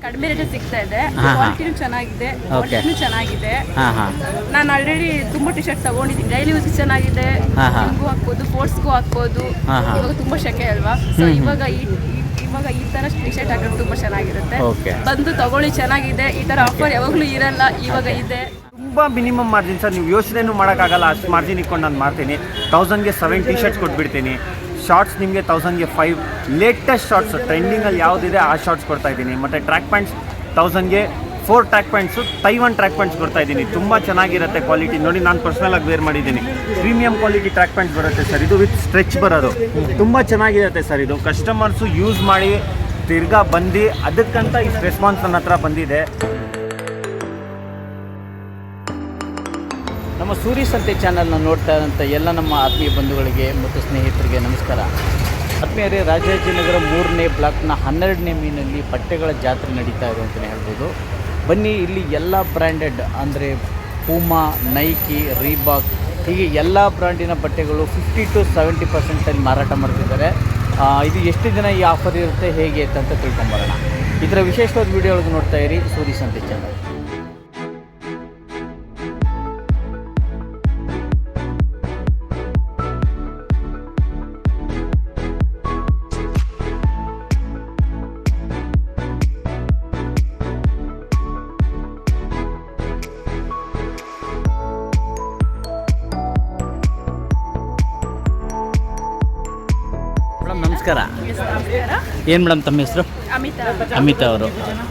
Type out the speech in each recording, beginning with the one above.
ಕಡಿಮೆ ರೇಟ್ ಸಿಗ್ತಾ ಇದೆ. ಕ್ವಾಲಿಟಿನೂ ಚೆನ್ನಾಗಿದೆ ಕ್ವಾಲಿಟಿನೂ ಚೆನ್ನಾಗಿದೆ. ಹಾಂ ಹಾಂ. ನಾನು ಆಲ್ರೆಡಿ ತುಂಬಾ ಟಿ ಶರ್ಟ್ ತಗೊಂಡಿದ್ದೀನಿ. ಡೈಲಿ ಯೂಸ್ ಚೆನ್ನಾಗಿದೆ. ಹಾ, ಹಾ. ಜಿಮ್ಗೂ ಹಾಕ್ಬೋದು ಸ್ಪೋರ್ಟ್ಸ್ಗೂ ಹಾಕ್ಬೋದು. ಇವಾಗ ತುಂಬಾ ಶೆಕೆ ಅಲ್ವಾ? ಸೊ ಇವಾಗ ಈ ಈ- ಇವಾಗ ಈ ತರ ಟಿ ಶರ್ಟ್ ಹಾಕೋದು ತುಂಬಾ ಚೆನ್ನಾಗಿರುತ್ತೆ. ಬಂದು ತಗೊಳ್ಳಿ ಚೆನ್ನಾಗಿದೆ. ಈ ತರ ಆಫರ್ ಯಾವಾಗ್ಲೂ ಇರಲ್ಲ ಇವಾಗ ಇದೆ. ತುಂಬಾ ಮಿನಿಮಮ್ ಮಾರ್ಜಿನ್ ಸರ್ ನೀವು ಯೋಚನೆನೂ ಮಾಡೋಕ್ಕಾಗಲ್ಲ. ಅಷ್ಟು ಮಾರ್ಜಿನ್ ಇಟ್ಕೊಂಡು ನಾನು ಮಾಡ್ತೀನಿ. ತೌಸಂಡ್ಗೆ ಸೆವೆನ್ ಟಿ ಶರ್ಟ್ಸ್ ಕೊಟ್ಬಿಡ್ತೀನಿ. ಶಾರ್ಟ್ಸ್ ನಿಮಗೆ ತೌಸಂಡ್ಗೆ ಫೈವ್ ಲೇಟೆಸ್ಟ್ ಶಾರ್ಟ್ಸ್ ಟ್ರೆಂಡಿಂಗಲ್ಲಿ ಯಾವುದಿದೆ, ಆ ಶಾರ್ಟ್ಸ್ ಕೊಡ್ತಾ ಇದ್ದೀನಿ. ಮತ್ತು track pants ತೌಸಂಡ್ಗೆ four track pants Taiwan track pants ಕೊಡ್ತಾ ಇದ್ದೀನಿ. ತುಂಬ ಚೆನ್ನಾಗಿರುತ್ತೆ ಕ್ವಾಲಿಟಿ ನೋಡಿ, ನಾನು ಪರ್ಸ್ನಲಾಗಿ ವೇರ್ ಮಾಡಿದ್ದೀನಿ. ಪ್ರೀಮಿಯಂ ಕ್ವಾಲಿಟಿ ಟ್ರ್ಯಾಕ್ ಪ್ಯಾಂಟ್ಸ್ ಬರುತ್ತೆ ಸರ್ ಇದು ವಿತ್ ಸ್ಟ್ರೆಚ್ ಬರೋದು. ತುಂಬ ಚೆನ್ನಾಗಿರುತ್ತೆ ಸರ್ ಇದು. ಕಸ್ಟಮರ್ಸು ಯೂಸ್ ಮಾಡಿ ತಿರ್ಗಾ ಬಂದು, ಅದಕ್ಕಂತ ಈ ರೆಸ್ಪಾನ್ಸ್ ನನ್ನ ಹತ್ರ ಬಂದಿದೆ. ಸೂರಿ ಸಂತೆ ಚಾನಲ್ನ ನೋಡ್ತಾ ಇರೋಂಥ ಎಲ್ಲ ನಮ್ಮ ಆತ್ಮೀಯ ಬಂಧುಗಳಿಗೆ ಮತ್ತು ಸ್ನೇಹಿತರಿಗೆ ನಮಸ್ಕಾರ. ಆತ್ಮೀಯರೇ, ರಾಜಾಜಿನಗರ ಮೂರನೇ ಬ್ಲಾಕ್ನ ಹನ್ನೆರಡನೇ ಮೀನಲ್ಲಿ ಬಟ್ಟೆಗಳ ಜಾತ್ರೆ ನಡೀತಾ ಇದೆ ಅಂತಲೇ ಹೇಳ್ಬೋದು. ಬನ್ನಿ, ಇಲ್ಲಿ ಎಲ್ಲ ಬ್ರ್ಯಾಂಡೆಡ್ ಅಂದರೆ ಪೂಮಾ, ನೈಕಿ, ರೀಬಾಕ್, ಹೀಗೆ ಎಲ್ಲ ಬ್ರ್ಯಾಂಡಿನ ಬಟ್ಟೆಗಳು ಫಿಫ್ಟಿ ಟು ಸೆವೆಂಟಿ ಪರ್ಸೆಂಟಲ್ಲಿ ಮಾರಾಟ ಮಾಡ್ತಿದ್ದಾರೆ. ಇದು ಎಷ್ಟು ದಿನ ಈ ಆಫರ್ ಇರುತ್ತೆ, ಹೇಗೆ ಅಂತ ತಿಳ್ಕೊಂಬರೋಣ. ಇದರ ವಿಶೇಷವಾದ ವಿಡಿಯೋ ಒಳಗೆ ನೋಡ್ತಾ ಇರಿ, ಸೂರಿ ಸಂತೆ ಚಾನಲ್. ನಮಸ್ಕಾರ. ಏನು ಮೇಡಮ್ ತಮ್ಮ ಹೆಸರು? ಅಮಿತಾ. ಅಮಿತಾ ಅವರು.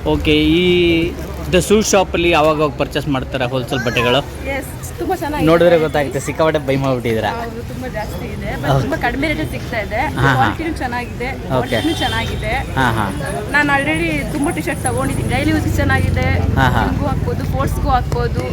ಓಕೆ ಈ ದ ಸೂಟ್ ಶಾಪಲ್ಲಿ ಯಾವಾಗ ಪರ್ಚೇಸ್ ಮಾಡ್ತಾರೆ ಹೋಲ್ಸೇಲ್ ಬಟ್ಟೆಗಳು? ನೋಡಿದ್ರೆ ಗೊತ್ತಾಗುತ್ತೆ ಸಿಕ್ಕಾಪಟ್ಟೆ ಬೈ ಮಾಡಿಬಿಟ್ಟಿದ್ದೀರಾ? ಹೌದು ತುಂಬಾ ಜಾಸ್ತಿ ಇದೆ. ತುಂಬಾ ಕಡಿಮೆ ರೇಟ್ ಸಿಗ್ತಾ ಇದೆ. ಕ್ವಾಲಿಟಿನೂ ಚೆನ್ನಾಗಿದೆ. ಕ್ವಾಲಿಟಿನೂ ಚೆನ್ನಾಗಿದೆ. ಹಾಂ ಹಾಂ. ನಾನು ಆಲ್ರೆಡಿ ತುಂಬಾ ಟಿ ಶರ್ಟ್ ತಗೊಂಡಿದ್ದೀನಿ. ಡೈಲಿ ಯೂಸ್ ಚೆನ್ನಾಗಿದೆ. ಹಾಕ್ಬೋದು ಸ್ಪೋರ್ಟ್ಸ್ಗೂ ಹಾಕ್ಬೋದು.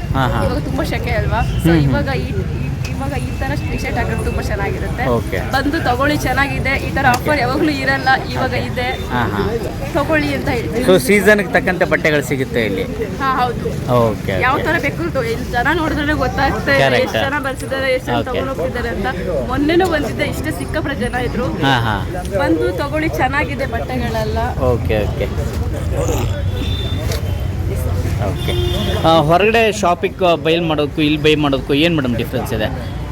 ಇವಾಗ ತುಂಬಾ ಶೆಕೆ ಅಲ್ವಾ? ಸೊ ಇವಾಗ ಈ- ಇವಾಗ ಈ ತರ ಟಿ ಶರ್ಟ್ ಹಾಕೋದು ತುಂಬಾ ಚೆನ್ನಾಗಿರುತ್ತೆ. ಬಂದು ತಗೊಳ್ಳಿ ಚೆನ್ನಾಗಿದೆ. ಈ ತರ ಆಫರ್ ಯಾವಾಗ್ಲೂ ಇರಲ್ಲ ಇವಾಗ ಇದೆ. ಹಾಂ ಹಾಂ. ತಗೊಳ್ಳಿ ಅಂತ ಹೇಳ್ತೀವಿ ಸೊ ಸೀಸನ್ಗೆ ತಕ್ಕಂತೆ ಬಟ್ಟೆಗಳು ಸಿಗುತ್ತೆ ಇಲ್ಲಿ? ಹಾ ಹೌದು. ಓಕೆ ಯಾವ ತರ ಬೇಕು ತೊ- ಇಲ್ಲಿ ಜನ ನೋಡಿದ್ರೆ ಗೊತ್ತಾಗ್ತಾ ಇದೆ Correct. ಎಷ್ಟು ಜನ ಬರ್ಸಿದ್ದಾರೆ ಎಷ್ಟು ಜನ Okay. ತಗೊಂಡು ಹೋಗ್ತಿದ್ದಾರೆ ಅಂತ. ಮೊನ್ನೆನೂ ಬಂದಿದ್ದೆ ಇಷ್ಟೇ ಸಿಕ್ಕಾಪಟ್ಟೆ ಜನ ಇದ್ರು. ಹಾಂ ಹಾಂ. ಬಂದು ತಗೊಳ್ಳಿ ಚೆನ್ನಾಗಿದೆ ಬಟ್ಟೆಗಳೆಲ್ಲ. Okay okay okay. ಹೊರಗಡೆ ಶಾಪಿಗೆ ಬೈಲ್ ಮಾಡೋದಕ್ಕೂ ಇಲ್ಲಿ ಬೈ ಮಾಡೋದಕ್ಕೂ ಏನು ಮೇಡಮ್ ಡಿಫ್ರೆನ್ಸ್ ಇದೆ?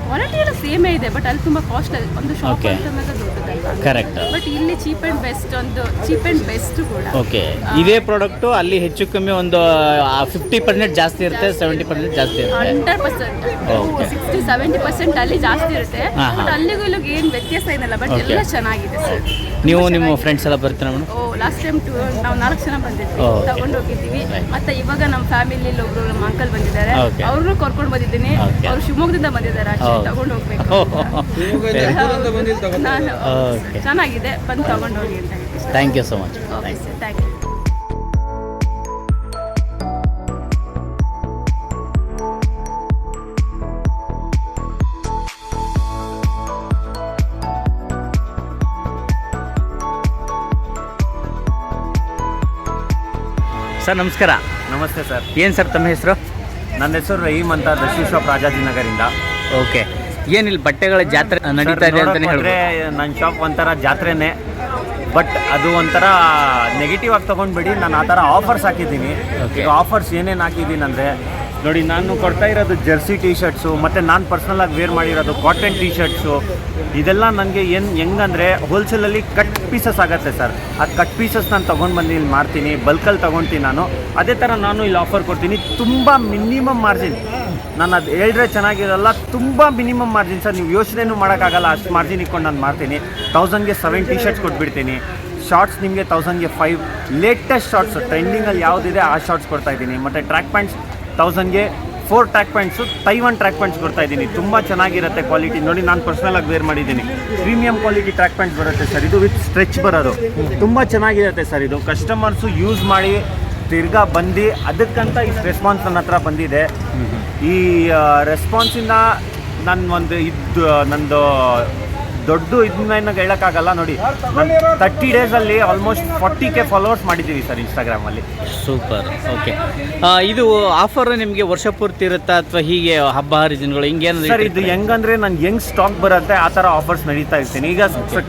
ಕ್ವಾಲಿಟಿ ಎಲ್ಲ ಸೇಮೇ ಇದೆ ಬಟ್ ಅಲ್ಲಿ ತುಂಬ ಕಾಸ್ಟ್ ಒಂದು ಶಾಪ್ ದೊಡ್ಡದಲ್ಲ. ಕರೆಕ್ಟ್ ಬಟ್ ಇಲ್ಲಿ ಚೀಪ್ ಆ್ಯಂಡ್ ಬೆಸ್ಟ್ ಒಂದು ಚೀಪ್ ಆ್ಯಂಡ್ ಬೆಸ್ಟ್ ಕೂಡ. ಓಕೆ ಇದೇ ಪ್ರಾಡಕ್ಟು ಅಲ್ಲಿ ಹೆಚ್ಚು ಕಮ್ಮಿ ಒಂದು ಫಿಫ್ಟಿ ಪರ್ಸೆಂಟ್ ಜಾಸ್ತಿ ಇರುತ್ತೆ ಸೆವೆಂಟಿ ಪರ್ಸೆಂಟ್ ಜಾಸ್ತಿ ಇರುತ್ತೆ. Hundred percent. Sixty seventy percent ಅಲ್ಲಿ ಜಾಸ್ತಿ ಇರುತ್ತೆ. ಬಟ್ ಅಲ್ಲಿಗೂ ಇಲ್ಲಿಗೂ ಏನು ವ್ಯತ್ಯಾಸ ಏನಲ್ಲ ಬಟ್ ಎಲ್ಲ ಚೆನ್ನಾಗಿದೆ ಸರ್ ನೀವು ನಿಮ್ಮ ಫ್ರೆಂಡ್ಸ್ ಎಲ್ಲ ಬರ್ತೀರಾ ಮೇಡಮ್ ಲಾಸ್ಟ್ ಟೈಮ್ ಟೂ ನಾವು ನಾಲ್ಕು ಜನ ಬಂದಿದ್ವಿ okay. ತಗೊಂಡು ಹೋಗಿದ್ದೀವಿ. ಮತ್ತೆ ಇವಾಗ ನಮ್ಮ ಫ್ಯಾಮಿಲಿ ಒಬ್ರು ನಮ್ಮ ಅಂಕಲ್ ಬಂದಿದ್ದಾರೆ. Okay. ಅವ್ರನ್ನೂ ಕರ್ಕೊಂಡು ಬಂದಿದ್ದೀನಿ. Okay. ಅವ್ರು ಶಿವಮೊಗ್ಗದಿಂದ ಬಂದಿದ್ದಾರೆ Oh. ತಗೊಂಡು ಹೋಗ್ಬೇಕು ನಾನು. ಚೆನ್ನಾಗಿದೆ ಬಂದು ತಗೊಂಡು ಹೋಗಿ ಅಂತ. Thank you so much okay sir thank you sir ನಮಸ್ಕಾರ. ನಮಸ್ತೆ ಸರ್. ಏನು ಸರ್ ತಮ್ಮ ಹೆಸರು? ನನ್ನ ಹೆಸರು ರಹೀಮ್ ಅಂತ ದಶಿ ಶಾಪ್ ರಾಜಾಜಿನಗರಿಂದ. ಓಕೆ. ಏನಿಲ್ಲ ಬಟ್ಟೆಗಳ ಜಾತ್ರೆ ನಡೀತಾ ಇದೆ ಅಂತಲೇ ಹೇಳಿದ್ರೆ ನನ್ನ ಶಾಪ್ ಒಂಥರ ಜಾತ್ರೆನೇ. ಬಟ್ ಅದು ಒಂಥರ ನೆಗೆಟಿವ್ ಆಗಿ ತೊಗೊಂಡ್ಬಿಡಿ. ನಾನು ಆ ಥರ ಆಫರ್ಸ್ ಹಾಕಿದ್ದೀನಿ. ಈಗ ಆಫರ್ಸ್ ಏನೇನು ಹಾಕಿದ್ದೀನಿ ಅಂದರೆ ನೋಡಿ, ನಾನು ಕೊಡ್ತಾ ಇರೋದು ಜರ್ಸಿ ಟೀ ಶರ್ಟ್ಸು ಮತ್ತು ನಾನು ಪರ್ಸ್ನಲಾಗಿ ವೇರ್ ಮಾಡಿರೋದು ಕಾಟನ್ ಟೀ ಶರ್ಟ್ಸು ಇದೆಲ್ಲ ನನಗೆ ಏನು ಹೆಂಗಂದರೆ ಹೋಲ್ಸೇಲಲ್ಲಿ ಕಟ್ ಪೀಸಸ್ ಆಗುತ್ತೆ ಸರ್ ಆ ಕಟ್ ಪೀಸಸ್ ನಾನು ತೊಗೊಂಡು ಬಂದು ಇಲ್ಲಿ ಮಾರ್ತೀನಿ ಬಲ್ಕಲ್ಲಿ ತೊಗೊಳ್ತೀನಿ ನಾನು. ಅದೇ ಥರ ನಾನು ಇಲ್ಲಿ ಆಫರ್ ಕೊಡ್ತೀನಿ, ತುಂಬ ಮಿನಿಮಮ್ ಮಾರ್ಜಿನ್ ನಾನು ಅದು ಹೇಳಿದ್ರೆ ಚೆನ್ನಾಗಿರಲ್ಲ, ತುಂಬ ಮಿನಿಮಮ್ ಮಾರ್ಜಿನ್ ಸರ್ ನೀವು ಯೋಚನೆನೂ ಮಾಡೋಕ್ಕಾಗಲ್ಲ, ಅಷ್ಟು ಮಾರ್ಜಿನ್ ಇಟ್ಕೊಂಡು ನಾನು ಮಾಡ್ತೀನಿ ತೌಸಂಡ್ಗೆ ಸೆವೆನ್ ಟಿ ಶರ್ಟ್ಸ್ ಕೊಟ್ಬಿಡ್ತೀನಿ. ಶಾರ್ಟ್ಸ್ ನಿಮಗೆ ತೌಸಂಡ್ಗೆ ಫೈವ್ ಲೇಟೆಸ್ಟ್ ಶಾರ್ಟ್ಸ್ ಟ್ರೆಂಡಿಂಗಲ್ಲಿ ಯಾವುದಿದೆ, ಆ ಶಾರ್ಟ್ಸ್ ಕೊಡ್ತಾ ಇದ್ದೀನಿ. ಮತ್ತು track pants ತೌಸಂಡ್ಗೆ four track pants Taiwan track pants ಕೊಡ್ತಾ ಇದ್ದೀನಿ. ತುಂಬ ಚೆನ್ನಾಗಿರುತ್ತೆ ಕ್ವಾಲಿಟಿ ನೋಡಿ, ನಾನು ಪರ್ಸ್ನಲಾಗಿ ವೇರ್ ಮಾಡಿದ್ದೀನಿ. ಪ್ರೀಮಿಯಂ ಕ್ವಾಲಿಟಿ ಟ್ರ್ಯಾಕ್ ಪ್ಯಾಂಟ್ಸ್ ಬರುತ್ತೆ ಸರ್ ಇದು ವಿತ್ ಸ್ಟ್ರೆಚ್ ಬರೋದು. ತುಂಬ ಚೆನ್ನಾಗಿರುತ್ತೆ ಸರ್ ಇದು. ಕಸ್ಟಮರ್ಸು ಯೂಸ್ ಮಾಡಿ ತಿರ್ಗಾ ಬಂದು ಅದಕ್ಕಂತ ಈ ರೆಸ್ಪಾನ್ಸ್ ನನ್ನ ಹತ್ರ ಬಂದಿದೆ. ಈ ರೆಸ್ಪಾನ್ಸಿಂದ ನನ್ನ ಒಂದು ಇದು, ನಂದು ದೊಡ್ಡ ಇದನ್ನ ಹೇಳೋಕ್ಕಾಗಲ್ಲ ನೋಡಿ. ತರ್ಟಿ ಡೇಸಲ್ಲಿ ಆಲ್ಮೋಸ್ಟ್ ಫಾರ್ಟಿ ಕೆ ಫಾಲೋವರ್ಸ್ ಮಾಡಿದ್ದೀವಿ ಸರ್ ಇನ್ಸ್ಟಾಗ್ರಾಮಲ್ಲಿ ಸೂಪರ್ ಓಕೆ ಇದು ಆಫರ್ ನಿಮಗೆ ವರ್ಷ ಪೂರ್ತಿ ಇರುತ್ತಾ ಅಥವಾ ಹೀಗೆ ಹಬ್ಬ ಹರಿದಿನಗಳು ಹಿಂಗೇನು ಸರ್ ಇದು ಹೆಂಗಂದ್ರೆ ನಾನು ಹೆಂಗ್ ಸ್ಟಾಕ್ ಬರುತ್ತೆ ಆ ಥರ ಆಫರ್ಸ್ ನಡೀತಾ ಇರ್ತೀನಿ. ಈಗ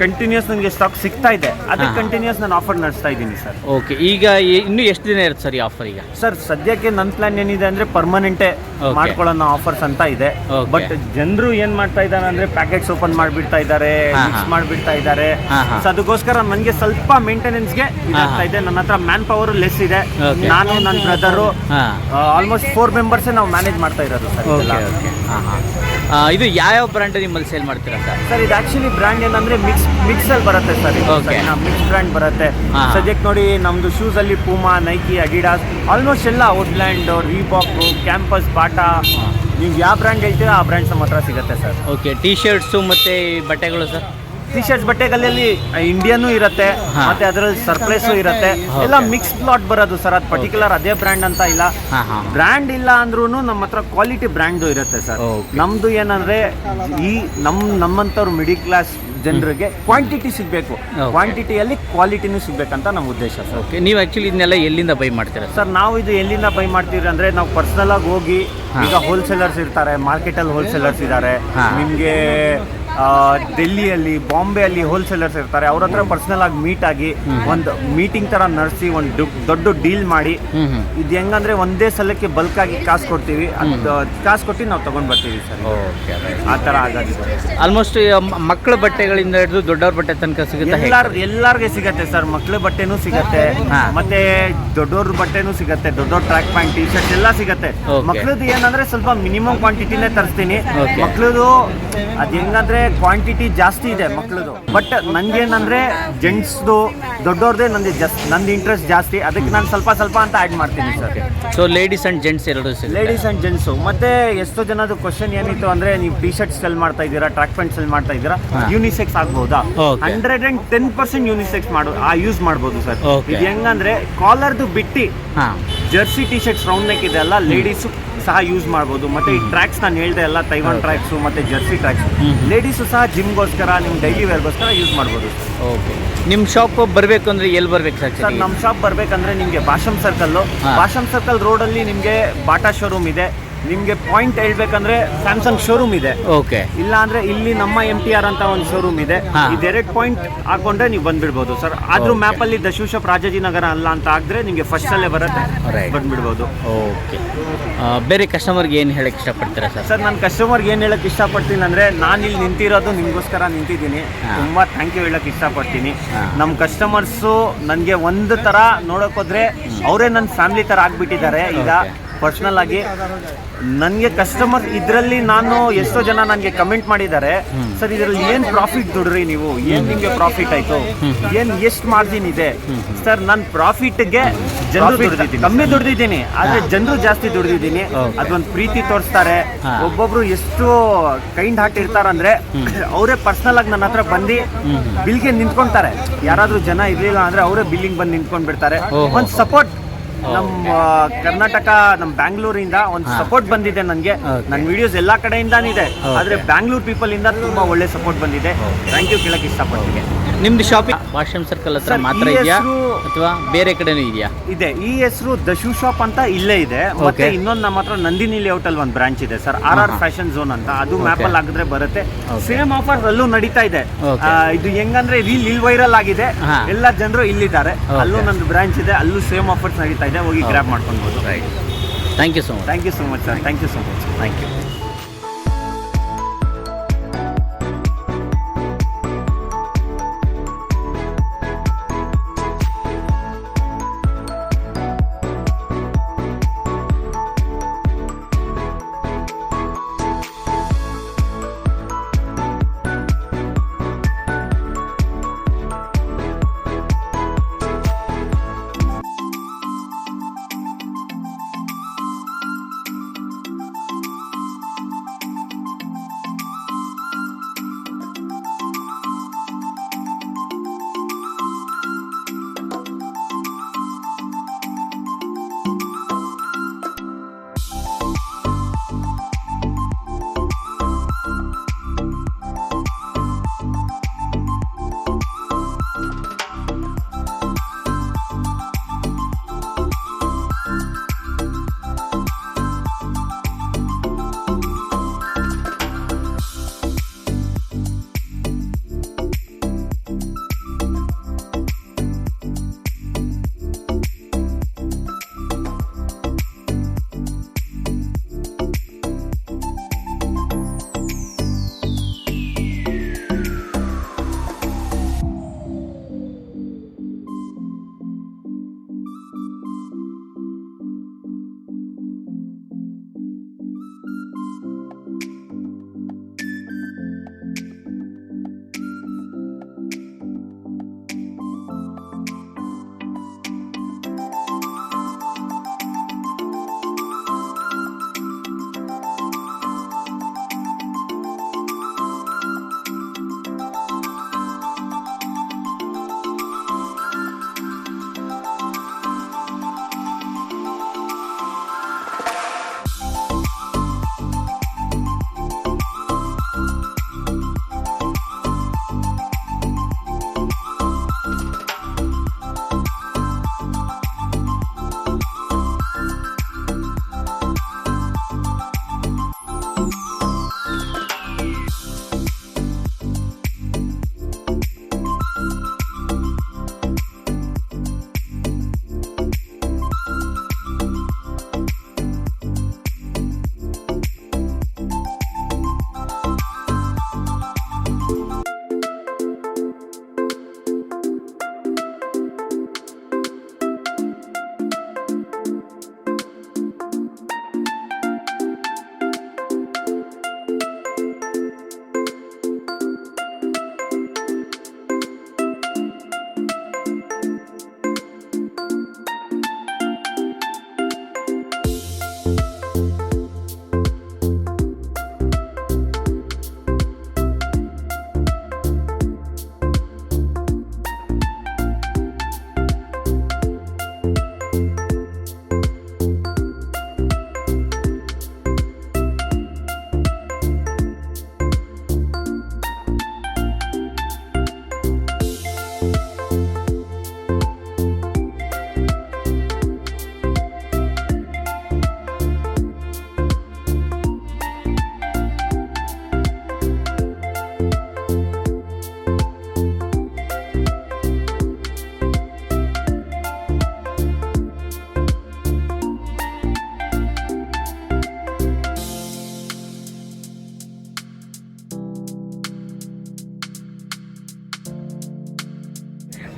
ಕಂಟಿನ್ಯೂಸ್ ನನಗೆ ಸ್ಟಾಕ್ ಸಿಗ್ತಾ ಇದೆ. ಅದಕ್ಕೆ ಕಂಟಿನ್ಯೂಸ್ ನಾನು ಆಫರ್ ನಡೆಸ್ತಾ ಇದ್ದೀನಿ ಸರ್. ಓಕೆ ಈಗ ಇನ್ನು ಎಷ್ಟು ದಿನ ಇರುತ್ತೆ ಸರ್ ಈ ಆಫರ್ ಈಗ? ಸರ್ ಸದ್ಯಕ್ಕೆ ನನ್ನ ಪ್ಲಾನ್ ಏನಿದೆ ಅಂದ್ರೆ ಪರ್ಮನೆಂಟೇ. ಮಾಡ್ಕೊಳ್ಳೋಣ ಆಫರ್ಸ್ ಅಂತ ಇದೆ. ಬಟ್ ಜನರು ಏನು ಮಾಡ್ತಾ ಇದ್ದಾರೆ ಅಂದ್ರೆ ಪ್ಯಾಕೆಟ್ಸ್ ಓಪನ್ ಮಾಡಿಬಿಡ್ತಾ ಇದ್ದಾರೆ. ಹಾ, ಮಿಕ್ಸ್. ಮಾಡ್ಬಿಡ್ತಾ ಇದ್ದಾರೆ. ಸೊ ಅದಕ್ಕೋಸ್ಕರ ನನಗೆ ಸ್ವಲ್ಪ ಮೇಂಟೆನೆನ್ಸ್ಗೆ ಇದಾಗ್ತಾ ಹಾ. ಇದೆ. ನನ್ನ ಹತ್ರ ಮ್ಯಾನ್ ಪವರ್ ಲೆಸ್ ಇದೆ ನಾನು ನನ್ನ ಬ್ರದರು ಆಲ್ಮೋಸ್ಟ್ ಫೋರ್ ಮೆಂಬರ್ಸ್ ನಾವು ಮ್ಯಾನೇಜ್ ಮಾಡ್ತಾ ಇರೋದು ಸರ್ ಯಾವ ಯಾವ ಹಾಂ ಇದು ಯಾವ್ಯಾವ ಬ್ರ್ಯಾಂಡ್ ನಿಮ್ಮಲ್ಲಿ ಸೇಲ್ ಮಾಡ್ತೀರಾ ಸರ್? ಸರ್ ಇದು ಆಕ್ಚುಲಿ ಬ್ರ್ಯಾಂಡ್ ಏನಂದ್ರೆ ಮಿಕ್ಸ್ ಮಿಕ್ಸ್ ಅಲ್ಲಿ ಬರುತ್ತೆ ಸರ್ Okay. ಮಿಕ್ಸ್ ಬ್ರ್ಯಾಂಡ್ ಬರುತ್ತೆ. ಹಾ. ಸದ್ಯಕ್ಕೆ ನೋಡಿ ನಮ್ದು ಶೂಸ್ ಅಲ್ಲಿ ಪೂಮಾ ನೈಕಿ ಅಡಿಡಾಸ್ ಆಲ್ಮೋಸ್ಟ್ ಎಲ್ಲ ವುಡ್ಲ್ಯಾಂಡ್ ರೀಬಾಕ್ ಕ್ಯಾಂಪಸ್ ಬಾಟಾ ನೀವು ಯಾವ ಬ್ರ್ಯಾಂಡ್ ಹೇಳ್ತೀರಾ ಆ ಬ್ರ್ಯಾಂಡ್ಸ್ ನಮ್ಮ ಹತ್ರ ಸಿಗುತ್ತೆ ಸರ್. ಓಕೆ ಟೀ ಶರ್ಟ್ಸು ಮತ್ತು ಬಟ್ಟೆಗಳು ಸರ್? ಟಿ ಶರ್ಟ್ಸ್ ಬಟ್ಟೆಗಳಲ್ಲಿ ಇಂಡಿಯನ್ನೂ ಇರುತ್ತೆ. ಮತ್ತೆ ಅದರಲ್ಲಿ ಸರ್ಪ್ರೈಸು ಇರುತ್ತೆ. ಎಲ್ಲ ಮಿಕ್ಸ್ ಪ್ಲಾಟ್ ಬರೋದು ಸರ್ ಅದು ಪರ್ಟಿಕ್ಯುಲರ್ ಅದೇ ಬ್ರ್ಯಾಂಡ್ ಅಂತ ಇಲ್ಲ. ಬ್ರ್ಯಾಂಡ್ ಇಲ್ಲ ಅಂದ್ರೂ ನಮ್ಮ ಹತ್ರ ಕ್ವಾಲಿಟಿ ಬ್ರ್ಯಾಂಡು ಇರುತ್ತೆ ಸರ್. ನಮ್ದು ಏನಂದ್ರೆ ಈ ನಮ್ಮ ನಮ್ಮಂಥವ್ರು ಮಿಡಿಲ್ ಕ್ಲಾಸ್ ಜನರಿಗೆ ಕ್ವಾಂಟಿಟಿ ಸಿಗಬೇಕು. ಕ್ವಾಂಟಿಟಿಯಲ್ಲಿ ಕ್ವಾಲಿಟಿನೂ ಸಿಗಬೇಕಂತ ನಮ್ಮ ಉದ್ದೇಶ ಸರ್. ಓಕೆ ನೀವು ಆ್ಯಕ್ಚುಲಿ ಇದನ್ನೆಲ್ಲ ಎಲ್ಲಿಂದ ಬೈ ಮಾಡ್ತೀರಾ ಸರ್? ಸರ್ ನಾವು ಇದು ಎಲ್ಲಿಂದ ಬೈ ಮಾಡ್ತೀವಿ ಅಂದರೆ ನಾವು ಪರ್ಸನಲ್ ಆಗಿ ಹೋಗಿ ಈಗ ಹೋಲ್ಸೇಲರ್ಸ್ ಇರ್ತಾರೆ ಮಾರ್ಕೆಟಲ್ಲಿ ಹೋಲ್ಸೇಲರ್ಸ್ ಇದ್ದಾರೆ. ನಿಮಗೆ ಡೆಲ್ಲಿಯಲ್ಲಿ ಬಾಂಬೆಯಲ್ಲಿ ಹೋಲ್ಸೇಲರ್ಸ್ ಇರ್ತಾರೆ. ಅವ್ರ ಹತ್ರ ಪರ್ಸನಲ್ ಆಗಿ ಮೀಟ್ ಆಗಿ ಒಂದು ಮೀಟಿಂಗ್ ತರ ನಡೆಸಿ ಒಂದು ದೊಡ್ಡ ಡೀಲ್ ಮಾಡಿ. ಇದು ಹೆಂಗಂದ್ರೆ ಒಂದೇ ಸಲಕ್ಕೆ ಬಲ್ಕ್ ಆಗಿ ಕಾಸು ಕೊಡ್ತೀವಿ. ಅದು ಕಾಸು ಕೊಟ್ಟು ನಾವು ತಗೊಂಡ್ ಬರ್ತೀವಿ ಸರ್. ಓಕೆ ಆ ತರ ಆಗೋದಿದೆ ಆಲ್ಮೋಸ್ಟ್ ಮಕ್ಕಳ ಬಟ್ಟೆಗಳಿಂದ ಹಿಡಿದು ದೊಡ್ಡವ್ರ ಬಟ್ಟೆ ತನಕ ಸಿಗುತ್ತೆ? ಎಲ್ಲಾರ್ ಎಲ್ಲಾರ್ಗೆ ಸಿಗತ್ತೆ ಸರ್. ಮಕ್ಕಳ ಬಟ್ಟೆನೂ ಸಿಗತ್ತೆ. ಮತ್ತೆ ದೊಡ್ಡವ್ರ ಬಟ್ಟೆನೂ ಸಿಗತ್ತೆ. ದೊಡ್ಡವ್ರ ಟ್ರ್ಯಾಕ್ ಪ್ಯಾಂಟ್ ಟಿ ಶರ್ಟ್ ಎಲ್ಲ ಸಿಗತ್ತೆ. ಮಕ್ಕಳದ್ದು ಮಕ್ಳದ್ದು ಏನಂದ್ರೆ ಸ್ವಲ್ಪ ಮಿನಿಮಮ್ ಕ್ವಾಂಟಿಟಿನೇ ತರಿಸ್ತೀನಿ. ಮಕ್ಕಳದು ಅದ್ ಹೆಂಗಂದ್ರೆ ಕ್ವಾಂಟಿಟಿ ಜಾಸ್ತಿ ಇದೆ ಮಕ್ಳದು. ಬಟ್ ನಂಗೇನಂದ್ರೆ ಜೆಂಟ್ಸ್ದು ದೊಡ್ಡವ್ರದೇ ನಂದು ನಂದು ಇಂಟ್ರೆಸ್ಟ್ ಜಾಸ್ತಿ. ಅದಕ್ಕೆ ನಾನು ಸ್ವಲ್ಪ ಸ್ವಲ್ಪ ಅಂತ ಆ್ಯಡ್ ಮಾಡ್ತೀನಿ sir so ladies and gents ಎರಡು ಲೇಡೀಸ್ ಅಂಡ್ ಜೆಂಟ್ಸು ಮತ್ತೆ ಎಷ್ಟೋ ಜನದ ಕ್ವಶನ್ ಏನಿತ್ತು ಅಂದ್ರೆ ನೀವು ಟಿ ಶರ್ಟ್ ಸೆಲ್ ಮಾಡ್ತಾ ಇದ್ದೀರಾ ಟ್ರ್ಯಾಕ್ ಪ್ಯಾಂಟ್ ಸೆಲ್ ಮಾಡ್ತಾ ಇದ್ದೀರಾ. ಯೂನಿಸೆಕ್ಸ್ ಆಗ್ಬಹುದಾ. Hundred and ten percent unisex ಮಾಡು ಆ ಯೂಸ್ ಮಾಡ್ಬೋದು ಸರ್. ಇದು ಹೆಂಗಂದ್ರೆ ಕಾಲರ್ದು ಬಿಟ್ಟಿ jersey T shirts round neck ಇದೆ ಅಲ್ಲ ಲೇಡೀಸು ಸಹ ಯೂಸ್ ಮಾಡ್ಬೋದು. ಮತ್ತೆ ಈ ಟ್ರ್ಯಾಕ್ಸ್ ನಾನು ಹೇಳ್ದೆ ಎಲ್ಲ ತೈವಾನ್ ಟ್ರ್ಯಾಕ್ಸು ಮತ್ತೆ ಜರ್ಸಿ ಟ್ರ್ಯಾಕ್ಸ್. ಲೇಡೀಸು ಸಹ ಜಿಮ್ಗೋಸ್ಕರ ನಿಮ್ಮ ಡೈಲಿ ವೇರ್ಗೋಸ್ಕರ ಯೂಸ್ ಮಾಡ್ಬೋದು. ಓಕೆ ನಿಮ್ಮ ಶಾಪ್ ಬರಬೇಕು ಅಂದ್ರೆ ಎಲ್ಲಿ ಬರ್ಬೇಕು ಸರ್ ಸರ್ ನಮ್ಮ ಶಾಪ್ ಬರ್ಬೇಕಂದ್ರೆ ನಿಮಗೆ ಭಾಷಮ್ ಸರ್ಕಲ್ಲು ಭಾಷಂ ಸರ್ಕಲ್ ರೋಡಲ್ಲಿ ನಿಮಗೆ ಬಾಟಾ ಶೋರೂಮ್ ಇದೆ. ನಿಮಗೆ ಪಾಯಿಂಟ್ ಹೇಳ್ಬೇಕಂದ್ರೆ ಸ್ಯಾಮ್ಸಂಗ್ ಶೋರೂಮ್ ಇದೆ. ಓಕೆ ಇಲ್ಲ ಅಂದ್ರೆ ಇಲ್ಲಿ ನಮ್ಮ ಎಂ ಟಿ ಆರ್ ಅಂತ ಒಂದು ಶೋರೂಮ್ ಇದೆ. ಡೈರೆಕ್ಟ್ ಇದೆರಡು ಪಾಯಿಂಟ್ ಹಾಕೊಂಡ್ರೆ ನೀವು ಬಂದ್ಬಿಡ್ಬೋದು. ಸರ್ ಆದ್ರೂ. ಮ್ಯಾಪ್ ಅಲ್ಲಿ ದಶೂಶಪ್ ರಾಜಾಜಿನಗರ ಅಲ್ಲ ಅಂತ ಆದ್ರೆ ನಿಮಗೆ ಫಸ್ಟ್ ಅಲ್ಲೇ ಬರುತ್ತೆ. Right. ಬಂದ್ಬಿಡ್ಬೋದು. ಓಕೆ ಬೇರೆ ಕಸ್ಟಮರ್ಗೆ ಏನು ಹೇಳಕ್ ಇಷ್ಟಪಡ್ತೀರಾ ಸರ್ ಸರ್ ನಾನು ಕಸ್ಟಮರ್ಗೆ ಏನು ಹೇಳಕ್ ಇಷ್ಟಪಡ್ತೀನಿ ಅಂದ್ರೆ ನಾನು ಇಲ್ಲಿ ನಿಂತಿರೋದು ನಿಮಗೋಸ್ಕರ ನಿಂತಿದ್ದೀನಿ. ತುಂಬಾ ಥ್ಯಾಂಕ್ ಯು ಹೇಳಕ್ ಇಷ್ಟಪಡ್ತೀನಿ. ನಮ್ಮ ಕಸ್ಟಮರ್ಸು ನನಗೆ ಒಂದು ತರ ನೋಡಕ್ ಹೋದ್ರೆ ಅವರೇ ನನ್ನ ಫ್ಯಾಮಿಲಿ ತರ ಆಗ್ಬಿಟ್ಟಿದ್ದಾರೆ ಈಗ. ಪರ್ಸ್ನಲ್ ಆಗಿ ನನಗೆ ಕಸ್ಟಮರ್ ಇದರಲ್ಲಿ ನಾನು ಎಷ್ಟೋ ಜನ ನನಗೆ ಕಮೆಂಟ್ ಮಾಡಿದ್ದಾರೆ ಸರ್ ಇದರಲ್ಲಿ ಏನು ಪ್ರಾಫಿಟ್ ದುಡ್ರಿ ನೀವು ಏನು ನಿಮಗೆ ಪ್ರಾಫಿಟ್ ಆಯ್ತು ಏನ್ ಎಷ್ಟು ಮಾರ್ಜಿನ್ ಇದೆ. ಸರ್ ನನ್ನ ಪ್ರಾಫಿಟ್ಗೆ ಜನರು ಕಮ್ಮಿ ದುಡ್ದಿದ್ದೀನಿ ಆದ್ರೆ ಜನರು ಜಾಸ್ತಿ ದುಡ್ದಿದ್ದೀನಿ. ಅದೊಂದು ಪ್ರೀತಿ ತೋರಿಸ್ತಾರೆ. ಒಬ್ಬೊಬ್ರು ಎಷ್ಟು ಕೈಂಡ್ ಹಾರ್ಟ್ ಇರ್ತಾರಂದ್ರೆ ಹ್ಮ್. ಅವರೇ ಪರ್ಸನಲ್ ಆಗಿ ನನ್ನ ಹತ್ರ ಬಂದು. ಬಿಲ್ಗೆ ನಿಂತ್ಕೊಂತಾರೆ ಯಾರಾದ್ರೂ ಜನ ಇರ್ಲಿಲ್ಲ ಅಂದ್ರೆ ಅವರೇ ಬಿಲ್ಲಿಂಗ್ ಬಂದು ನಿಂತ್ಕೊಂಡ್ ಬಿಡ್ತಾರೆ. ಒಂದು ಸಪೋರ್ಟ್. ನಮ್ಮ ಕರ್ನಾಟಕ ನಮ್ಮ ಬ್ಯಾಂಗ್ಳೂರಿಂದ ಒಂದು ಸಪೋರ್ಟ್ ಬಂದಿದೆ ನನಗೆ. ನನ್ನ ವಿಡಿಯೋಸ್ ಎಲ್ಲಾ ಕಡೆಯಿಂದ ಇದೆ. ಆದ್ರೆ ಬ್ಯಾಂಗ್ಳೂರ್ ಪೀಪಲ್ ಇಂದ ತುಂಬಾ ಒಳ್ಳೆ ಸಪೋರ್ಟ್ ಬಂದಿದೆ. ಥ್ಯಾಂಕ್ ಯು ಕೇಳಕ್ ಇಷ್ಟಪಡ್ತೀನಿ. ನಿಮ್ದು ಶಾಪಿಂಗ್ ವಾಶಮ್ ಸರ್ಕಲ್ ಹತ್ರ ಮಾತ್ರ ಈ ಇದೆಯಾ? ಅಥವಾ ಬೇರೆ ಕಡೆನೂ ಇದೆಯಾ? ಇದೆ. ಈ ಹೆಸರು ದಶು ಶಾಪ್ ಅಂತ ಇಲ್ಲೇ ಇದೆ. ಮತ್ತೆ. ಇನ್ನೊಂದು ನಮ್ಮ ಹತ್ರ ನಂದಿನಿ ಲೇಔಟ್ ಅಲ್ಲಿ ಒಂದು ಬ್ರಾಂಚ್ ಇದೆ sir. R R. Fashion zone ಅಂತ. ಅದು. ಮ್ಯಾಪ್ ಅಲ್ಲಿ ಹಾಕಿದ್ರೆ ಬರುತ್ತೆ. ಸೇಮ್ ಆಫರ್ ಅಲ್ಲೂ ನಡೀತಾ ಇದೆ. ಆ, ಇದು ಹೆಂಗಂದ್ರೆ ರೀಲ್ ಇಲ್ಲಿ ವೈರಲ್ ಆಗಿದೆ. ಎಲ್ಲ ಜನರು ಇಲ್ಲಿದ್ದಾರೆ. ಅಲ್ಲೂ ನಂದು ಬ್ರಾಂಚ್ ಇದೆ. ಅಲ್ಲೂ ಸೇಮ್ ಆಫರ್ಸ್ ನಡೀತಾ ಇದೆ ಹೋಗಿ ಗ್ರ್ಯಾಪ್ ಮಾಡ್ಕೊಳ್ಬೋದು. Right thank you so much thank you so much sir thank you so much thank you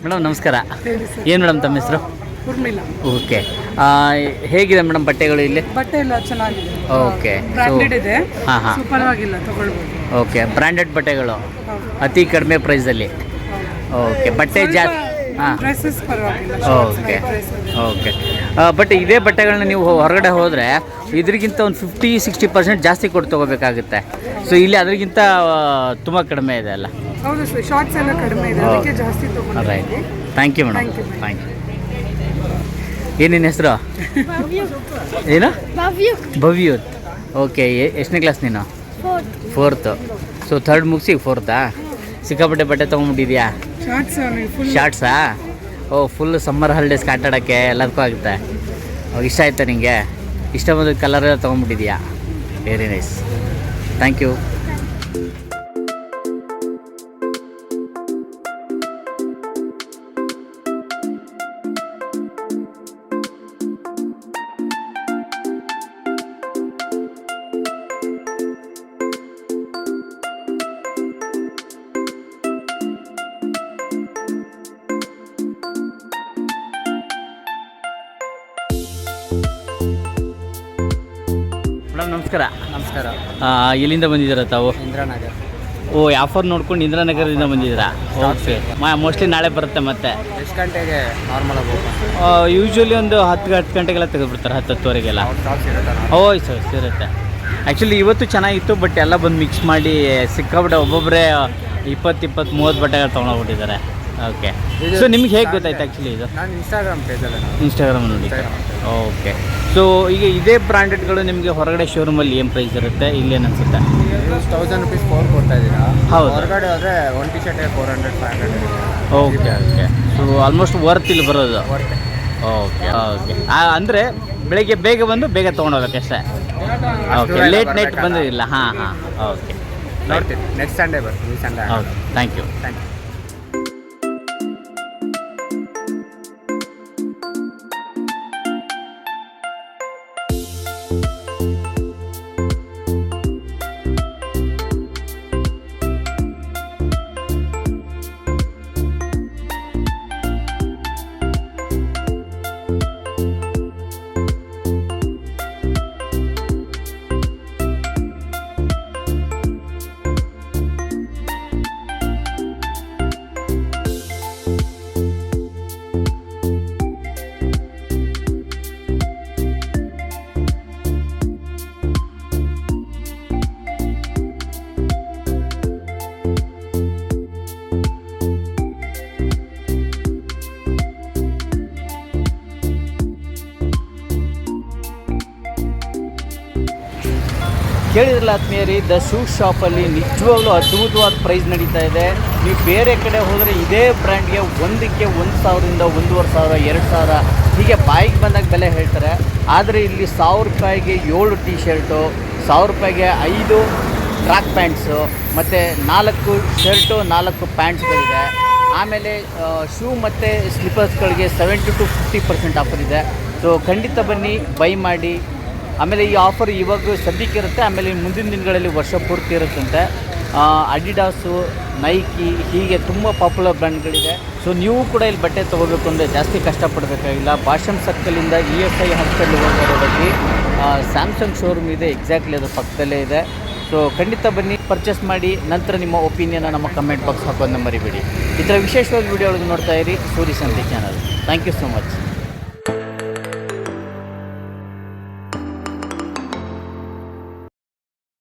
madam ನಮಸ್ಕಾರ. ಏನು ಮೇಡಮ್ ತಮ್ಮ ಹೆಸರು? ಉರ್ಮಿಲ್ಲ ಓಕೆ. ಹೇಗಿದೆ ಮೇಡಮ್ ಬಟ್ಟೆಗಳು ಇಲ್ಲಿ? ಬಟ್ಟೆ ಎಲ್ಲ ಚೆನ್ನಾಗಿದೆ. ಓಕೆ. ಬ್ರಾಂಡೆಡ್ ಇದೆ. ಹಾಂ ಹಾಂ. ಸೊ ಪರವಾಗಿಲ್ಲ ತಗೊಳ್ಬೋದು. ಓಕೆ. ಬ್ರ್ಯಾಂಡೆಡ್ ಬಟ್ಟೆಗಳು. ಅತಿ ಕಡಿಮೆ ಪ್ರೈಸಲ್ಲಿ ಓಕೆ. ಬಟ್ಟೆ ಜಾಸ್ತಿ ಡ್ರೆಸ್ಸಸ್ ಪರವಾಗಿಲ್ಲ. ಓಕೆ ಓಕೆ ಬಟ್ ಇದೇ ಬಟ್ಟೆಗಳನ್ನ ನೀವು ಹೊರಗಡೆ ಹೋದರೆ ಇದ್ರಿಗಿಂತ ಒಂದು ಫಿಫ್ಟಿ ಸಿಕ್ಸ್ಟಿ ಪರ್ಸೆಂಟ್ ಜಾಸ್ತಿ ಕೊಟ್ಟು ತೊಗೋಬೇಕಾಗುತ್ತೆ. ಸೊ ಇಲ್ಲಿ ಅದರಿಗಿಂತ ತುಂಬ ಕಡಿಮೆ ಇದೆ ಅಲ್ಲ. ಹೌದು ಸರ್ ಶಾರ್ಟ್ಸ್ ಎಲ್ಲ ಕಡಿಮೆ ಇದೆ. ಅದಕ್ಕೆ ಜಾಸ್ತಿ right thank you madam. Thank you ಏನಿನ ಹೆಸರು? ಏನು? ಭವ್ಯೂತ್ ಓಕೆ ಎಷ್ಟನೇ ಕ್ಲಾಸ್ ನೀನು? ಫೋರ್ತ್ ಸೊ ಥರ್ಡ್ ಮುಗಿಸಿ ಫೋರ್ತಾ ಸಿಕ್ಕಾಪಟ್ಟೆ ಬಟ್ಟೆ ತೊಗೊಂಬಿಟ್ಟಿದ್ಯಾ ಶಾರ್ಟ್ಸ್ ಓ ಫುಲ್ ಸಮ್ಮರ್ ಹಾಲಿಡೇಸ್ ಆಟಾಡೋಕ್ಕೆ ಎಲ್ಲದಕ್ಕೂ ಆಗುತ್ತೆ. ಇಷ್ಟ ಆಯ್ತಾ ನಿಮಗೆ ಇಷ್ಟ ಬಂದ ಕಲರ್ ಎಲ್ಲ ತೊಗೊಂಡ್ಬಿಟ್ಟಿದ್ಯಾ very nice thank you madam ನಮಸ್ಕಾರ. ನಮಸ್ಕಾರ. ಎಲ್ಲಿಂದ ಬಂದಿದ್ದೀರಾ ತಾವು? ಇಂದ್ರಾನಗರ್. ಓ ಆಫರ್ ನೋಡ್ಕೊಂಡು ಇಂದಿರಾನಗರದಿಂದ ಬಂದಿದ್ದೀರಾ? ಓಕೆ ಮೋಸ್ಟ್ಲಿ ನಾಳೆ ಬರುತ್ತೆ ಮತ್ತೆ. ಎಷ್ಟು ಗಂಟೆಗೆ ನಾರ್ಮಲ್ ಆಗಿ ಯೂಶ್ವಲಿ ಒಂದು ಹತ್ತು ಹತ್ತು ಗಂಟೆಗೆಲ್ಲ ತೆಗೆದುಬಿಡ್ತಾರೆ ಹತ್ತು ಹತ್ತುವರೆಗೆಲ್ಲ. ಇರುತ್ತೆ ಓ ಸರ್ ಸಿರುತ್ತೆ ಆ್ಯಕ್ಚುಲಿ ಇವತ್ತು ಚೆನ್ನಾಗಿತ್ತು ಬಟ್ ಎಲ್ಲ ಬಂದು ಮಿಕ್ಸ್ ಮಾಡಿ ಸಿಕ್ಕಾಬಿಟ್ಟೆ ಒಬ್ಬೊಬ್ಬರೇ ಇಪ್ಪತ್ತು ಇಪ್ಪತ್ತು ಮೂವತ್ತು ಬಟ್ಟೆಗಳು ತೊಗೊಂಡೋಗ್ಬಿಟ್ಟಿದ್ದಾರೆ. ಓಕೆ ಸೊ ನಿಮ್ಗೆ ಹೇಗೆ ಗೊತ್ತಾಯ್ತು ಆ್ಯಕ್ಚುಲಿ ಇದು? ನಾನು ಇನ್ಸ್ಟಾಗ್ರಾಮ್ ಪೇಜಲ್ಲಿ ಇನ್ಸ್ಟಾಗ್ರಾಮ್ ನೋಡಿ ಓಕೆ ಸೊ ಈಗ ಇದೇ ಬ್ರಾಂಡೆಡ್ಗಳು ನಿಮಗೆ ಹೊರಗಡೆ ಶೋರೂಮಲ್ಲಿ ಏನು ಪ್ರೈಸ್ ಇರುತ್ತೆ? ಇಲ್ಲೇನು ಅನಿಸುತ್ತೆ? ತೌಸಂಡ್ ರುಪೀಸ್ ಫೋರ್ ಕೊಡ್ತಾ ಇದ್ದೀರಾ? ಹೌದು. ಹೊರಗಡೆ ಆದರೆ one T shirt four hundred five hundred okay okay so almost worth ಇಲ್ಲಿ ಬರೋದು. ಓಕೆ ಓಕೆ ಅಂದರೆ ಬೆಳಗ್ಗೆ ಬೇಗ ಬಂದು ಬೇಗ ತೊಗೊಂಡೋಗತ್ತೆ ಅಷ್ಟೇ? ಓಕೆ ಲೇಟ್ ನೈಟ್ ಬಂದಿಲ್ಲ ಹಾಂ ಹಾಂ. ಓಕೆ ನೋಡ್ತೀನಿ. ನೆಕ್ಸ್ಟ್ ಸಂಡೇ ಬರ್ತೀನಿ. Sunday okay thank you thank you ಕೇಳಿದ್ರಲ್ಲ ಆತ್ಮೀಯರಿ ದ ಶೂ ಶಾಪಲ್ಲಿ ನಿಜವಾಗ್ಲೂ ಅದ್ಭುತವಾದ ಪ್ರೈಸ್ ನಡೀತಾ ಇದೆ. ನೀವು ಬೇರೆ ಕಡೆ ಹೋದರೆ ಇದೇ ಬ್ರ್ಯಾಂಡ್ಗೆ ಒಂದಕ್ಕೆ ಒಂದು ಸಾವಿರದಿಂದ ಒಂದೂವರೆ ಸಾವಿರ, ಎರಡು ಸಾವಿರ, ಹೀಗೆ ಬಾಯಿಗೆ ಬಂದಾಗ ಬೆಲೆ ಹೇಳ್ತಾರೆ. ಆದರೆ ಇಲ್ಲಿ ಸಾವಿರ ರೂಪಾಯಿಗೆ ಏಳು ಟೀ ಶರ್ಟು ಸಾವಿರ ರೂಪಾಯಿಗೆ ಐದು ಟ್ರ್ಯಾಕ್ ಪ್ಯಾಂಟ್ಸು ಮತ್ತು ನಾಲ್ಕು ಶರ್ಟು ನಾಲ್ಕು ಪ್ಯಾಂಟ್ಸ್ಗಳಿದೆ ಆಮೇಲೆ ಶೂ ಮತ್ತು ಸ್ಲಿಪ್ಪರ್ಸ್ಗಳಿಗೆ seventy to fifty percent offer ಇದೆ. ಸೊ ಖಂಡಿತ ಬನ್ನಿ ಬೈ ಮಾಡಿ. ಆಮೇಲೆ ಈ ಆಫರ್ ಇವಾಗ ಸದ್ಯಕ್ಕೆ ಇರುತ್ತೆ. ಆಮೇಲೆ ಮುಂದಿನ ದಿನಗಳಲ್ಲಿ ವರ್ಷ ಪೂರ್ತಿ ಇರುತ್ತಂತೆ. ಅಡಿಡಾಸು ನೈಕಿ ಹೀಗೆ ತುಂಬ ಪಾಪ್ಯುಲರ್ ಬ್ರ್ಯಾಂಡ್ಗಳಿದೆ ಸೊ ನೀವು ಕೂಡ ಇಲ್ಲಿ ಬಟ್ಟೆ ತೊಗೋಬೇಕು ಅಂದರೆ ಜಾಸ್ತಿ ಕಷ್ಟಪಡಬೇಕಾಗಿಲ್ಲ. ಭಾಷಮ್ ಸರ್ಕಲಿಂದ ಇ ಎಸ್ ಐ ಹಾಸ್ಪಿಟಲ್ ಹೋಗೋದ್ರ ಬಗ್ಗೆ ಸ್ಯಾಮ್ಸಂಗ್ ಶೋರೂಮ್ ಇದೆ. ಎಕ್ಸಾಕ್ಟ್ಲಿ ಅದು ಪಕ್ಕದಲ್ಲೇ ಇದೆ. ಸೊ ಖಂಡಿತ ಬನ್ನಿ ಪರ್ಚೇಸ್ ಮಾಡಿ, ನಂತರ ನಿಮ್ಮ ಒಪಿನಿಯನ್ನ ನಮ್ಮ ಕಮೆಂಟ್ ಬಾಕ್ಸ್ ಹಾಕೋದನ್ನ ಮರಿಬೇಡಿ ಈ ಥರ ವಿಶೇಷವಾದ ವಿಡಿಯೋಗಳನ್ನು ನೋಡ್ತಾ ಇರಿ. Suri Sandhi channel thank you so much